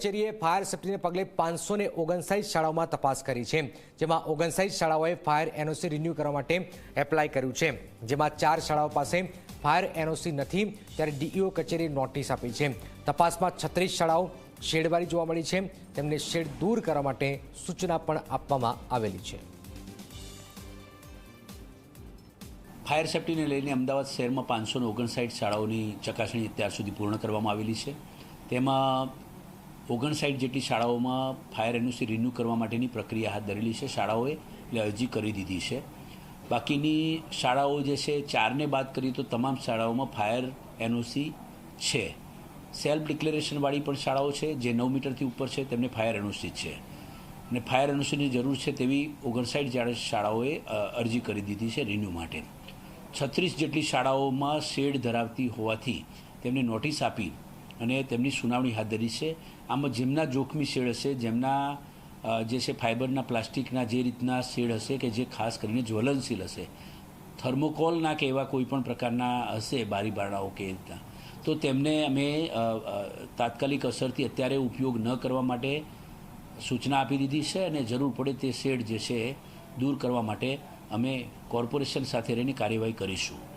કચેરીએ ફાયર સેફ્ટીને પગલે પાંચસો ને ઓગણસાઠ શાળાઓમાં તપાસ કરી છે, જેમાં ઓગણસાઠ શાળાઓએ ફાયર એનઓસી રિન્યૂ કરવા માટે એપ્લાય કર્યું છે. જેમાં ચાર શાળાઓ પાસે ફાયર એનઓસી નથી, ત્યારે ડીઈઓ કચેરીએ નોટિસ આપી છે. તપાસમાં છત્રીસ શાળાઓ શેડવાળી જોવા મળી છે. તેમને શેડ દૂર કરવા માટે સૂચના પણ આપવામાં આવેલી છે. ફાયર સેફટીને લઈને અમદાવાદ શહેરમાં પાંચસો ઓગણસાઠ શાળાઓની ચકાસણી અત્યાર સુધી પૂર્ણ કરવામાં આવેલી છે. તેમાં ઓગણસાઠ જેટલી શાળાઓમાં ફાયર એનઓસી રિન્યૂ કરવા માટેની પ્રક્રિયા હાથ ધરેલી છે, શાળાઓએ એટલે અરજી કરી દીધી છે. બાકીની શાળાઓ જે છે, ચારને બાદ કરીએ તો તમામ શાળાઓમાં ફાયર એનઓસી છે. સેલ્ફ ડિક્લેરેશનવાળી પણ શાળાઓ છે, જે નવ મીટરથી ઉપર છે, તેમને ફાયર એનઓસી છે. અને ફાયર એનઓસીની જરૂર છે તેવી ઓગણસાઠ જ્યારે શાળાઓએ અરજી કરી દીધી છે રિન્યૂ માટે. છત્રીસ જેટલી શાળાઓમાં શેડ ધરાવતી હોવાથી તેમને નોટિસ આપી અને તેમની સુનાવણી હાથ ધરી છે. આમાં જેમના જોખમી શેડ હશે, જેમના જે છે ફાઇબરના, પ્લાસ્ટિકના, જે રીતના શેડ હશે કે જે ખાસ કરીને જ્વલનશીલ હશે. થર્મોકોલના કે એવા કોઈ પણ પ્રકારના હશે બારી બારણાઓ કે રીતના. તો તેમને અમે તાત્કાલિક અસરથી અત્યારે ઉપયોગ ન કરવા માટે સૂચના આપી દીધી છે અને જરૂર પડે તે શેડ જે છે દૂર કરવા માટે અમે કોર્પોરેશન સાથે રહીને કાર્યવાહી કરીશું.